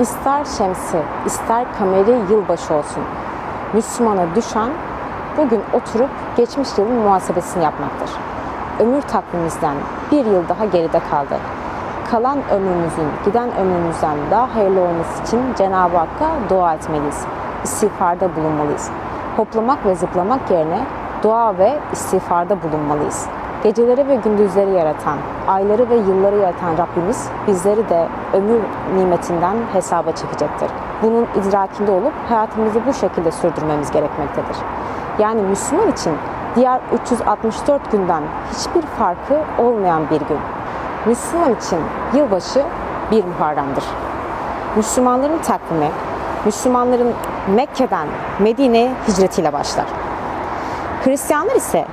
İster şemsi, ister kameri yılbaşı olsun. Müslümana düşen bugün oturup geçmiş yılın muhasebesini yapmaktır. Ömür takvimimizden bir yıl daha geride kaldı. Kalan ömrümüzün giden ömrümüzden daha hayırlı olması için Cenab-ı Hakk'a dua etmeliyiz. İstiğfarda bulunmalıyız. Hoplamak ve zıplamak yerine dua ve istiğfarda bulunmalıyız. Geceleri ve gündüzleri yaratan, ayları ve yılları yaratan Rabbimiz bizleri de ömür nimetinden hesaba çekecektir. Bunun idrakinde olup hayatımızı bu şekilde sürdürmemiz gerekmektedir. Yani Müslüman için diğer 364 günden hiçbir farkı olmayan bir gün. Müslüman için yılbaşı bir Muharrem'dir. Müslümanların takvimi, Müslümanların Mekke'den Medine'ye hicretiyle başlar. Hristiyanlar ise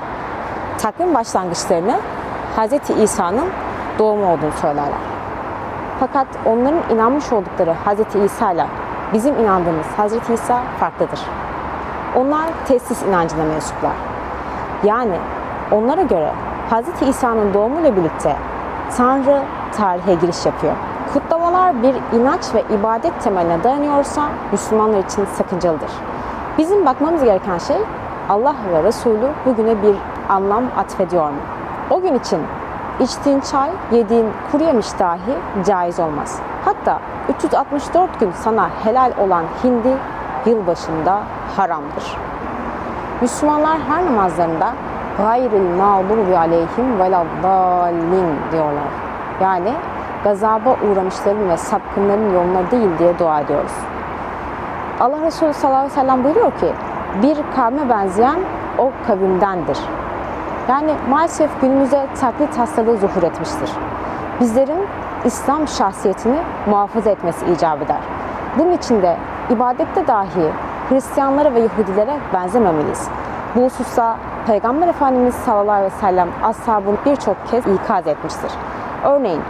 takvim başlangıçlarını Hz. İsa'nın doğumu olduğunu söylerler. Fakat onların inanmış oldukları Hz. İsa ile bizim inandığımız Hz. İsa farklıdır. Onlar tesis inancına mensuplar. Yani onlara göre Hz. İsa'nın doğumuyla birlikte Tanrı tarihe giriş yapıyor. Kutlamalar bir inanç ve ibadet temeline dayanıyorsa Müslümanlar için sakıncalıdır. Bizim bakmamız gereken şey Allah ve Resulü bugüne bir anlam atfediyor mu? O gün için içtiğin çay, yediğin kuru yemiş dahi caiz olmaz. Hatta 364 gün sana helal olan hindi yılbaşında haramdır. Müslümanlar her namazlarında gayril mağdubi aleyhim veladdallin diyorlar. Yani gazaba uğramışların ve sapkınların yoluna değil diye dua ediyoruz. Allah Resulü sallallahu aleyhi ve sellem buyuruyor ki bir kavme benzeyen o kavimdendir. Yani maalesef günümüzde taklit hastalığı zuhur etmiştir. Bizlerin İslam şahsiyetini muhafaza etmesi icap eder. Bunun için de ibadette dahi Hristiyanlara ve Yahudilere benzememeliyiz. Bu hususta Peygamber Efendimiz sallallahu aleyhi ve sellem ashabını birçok kez ikaz etmiştir. Örneğin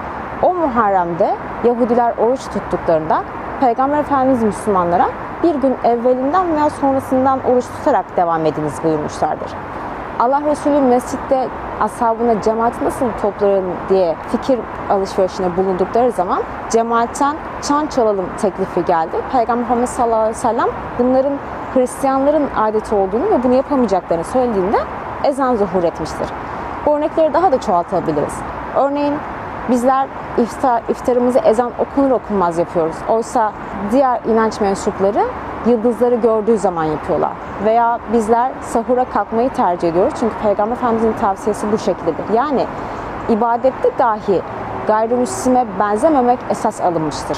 o Muharrem'de Yahudiler oruç tuttuklarında Peygamber Efendimiz Müslümanlara bir gün evvelinden veya sonrasından oruç tutarak devam ediniz buyurmuşlardır. Allah Resulü mescitte ashabına cemaati nasıl toplarım diye fikir alışverişine bulundukları zaman cemaatten çan çalalım teklifi geldi. Peygamber Muhammed sallallahu aleyhi ve sellem bunların Hristiyanların adeti olduğunu ve bunu yapamayacaklarını söylediğinde ezan zuhur etmiştir. Bu örnekleri daha da çoğaltabiliriz. Örneğin bizler iftar, iftarımızı ezan okunur okunmaz yapıyoruz. Oysa diğer inanç mensupları yıldızları gördüğü zaman yapıyorlar. Veya bizler sahura kalkmayı tercih ediyoruz. Çünkü Peygamber Efendimizin tavsiyesi bu şekildedir. Yani ibadette dahi gayrimüslime benzememek esas alınmıştır.